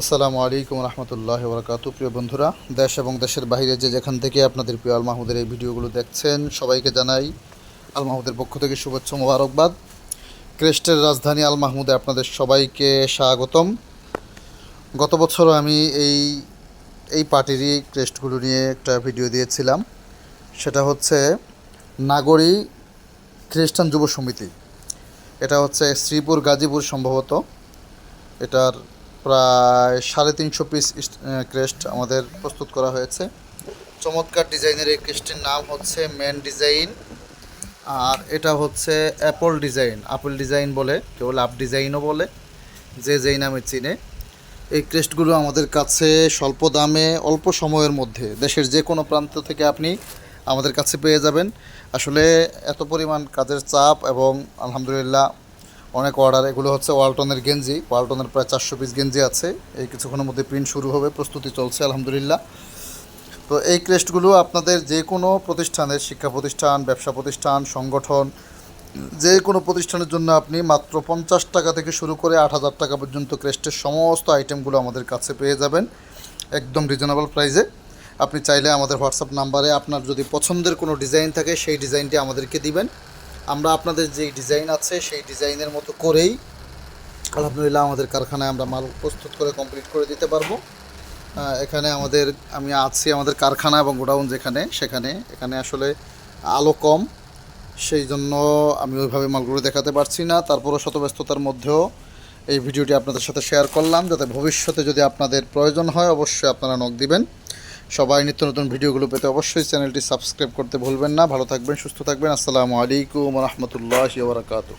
আসসালামু আলাইকুম রহমতুল্লাহ বরকাত। প্রিয় বন্ধুরা, দেশ এবং দেশের বাইরে যে যেখান থেকে আপনাদের প্রিয় আল মাহমুদের এই ভিডিওগুলো দেখছেন, সবাইকে জানাই আল মাহমুদের পক্ষ থেকে শুভেচ্ছা মোবারকবাদ। ক্রেস্টের রাজধানী আল মাহমুদে আপনাদের সবাইকে স্বাগতম। গত বছর আমি এই এই পার্টিরই ক্রেস্টগুলো নিয়ে একটা ভিডিও দিয়েছিলাম। সেটা হচ্ছে নাগরী খ্রিস্টান যুব সমিতি। এটা হচ্ছে শ্রীপুর গাজীপুর সম্ভবত। এটার প্রায় সাড়ে তিনশো পিস ক্রেস্ট আমাদের প্রস্তুত করা হয়েছে। চমৎকার ডিজাইনের এই ক্রেস্টের নাম হচ্ছে মেন ডিজাইন আর এটা হচ্ছে অ্যাপল ডিজাইন আপেল ডিজাইন বলে কেউ লাভ ডিজাইনও বলে, যে যেই নামে চিনে। এই ক্রেস্টগুলো আমাদের কাছে স্বল্প দামে, অল্প সময়ের মধ্যে দেশের যে কোনো প্রান্ত থেকে আপনি আমাদের কাছে পেয়ে যাবেন। আসলে এত পরিমাণ কাজের চাপ এবং আলহামদুলিল্লাহ অনেক অর্ডার এগুলো হচ্ছে ওয়ালটনের গেঞ্জি। ওয়ালটনের প্রায় চারশো পিস গেঞ্জি আছে। এই কিছুক্ষণের মধ্যে প্রিন্ট শুরু হবে, প্রস্তুতি চলছে, আলহামদুলিল্লাহ। তো এই ক্রেস্টগুলো আপনাদের যে কোনো প্রতিষ্ঠানের শিক্ষা প্রতিষ্ঠান, ব্যবসা প্রতিষ্ঠান, সংগঠন, যে কোনো প্রতিষ্ঠানের জন্য আপনি মাত্র পঞ্চাশ টাকা থেকে শুরু করে আট হাজার টাকা পর্যন্ত ক্রেস্টের সমস্ত আইটেমগুলো আমাদের কাছে পেয়ে যাবেন, একদম রিজনেবল প্রাইসে আপনি চাইলে আমাদের হোয়াটসঅ্যাপ নাম্বারে আপনার যদি পছন্দের কোনো ডিজাইন থাকে, সেই ডিজাইনটি আমাদেরকে দিবেন। আমরা আপনাদের যে ডিজাইন আছে, সেই ডিজাইনের মতো করেই আলহামদুলিল্লাহ আমাদের কারখানায় আমরা মাল প্রস্তুত করে কমপ্লিট করে দিতে পারব। এখানে আমাদের, আমি আছি আমাদের কারখানা এবং গোডাউন যেখানে, সেখানে, এখানে আসলে আলো কম। সেই জন্য আমি ওইভাবে মালগুলো দেখাতে পারছি না। তারপরও শত ব্যস্ততার মধ্যেও এই ভিডিওটি আপনাদের সাথে শেয়ার করলাম। যাতে ভবিষ্যতে যদি আপনাদের প্রয়োজন হয়, অবশ্যই আপনারা নখ দিবেন। সবাই নিত্য নতুন ভিডিওগুলো পেতে অবশ্যই চ্যানেলটি সাবস্ক্রাইব করতে ভুলবেন না। ভালো থাকবেন, সুস্থ থাকবেন। আসসালামু আলাইকুম রহমতুল্লাহ বারকাতুহ।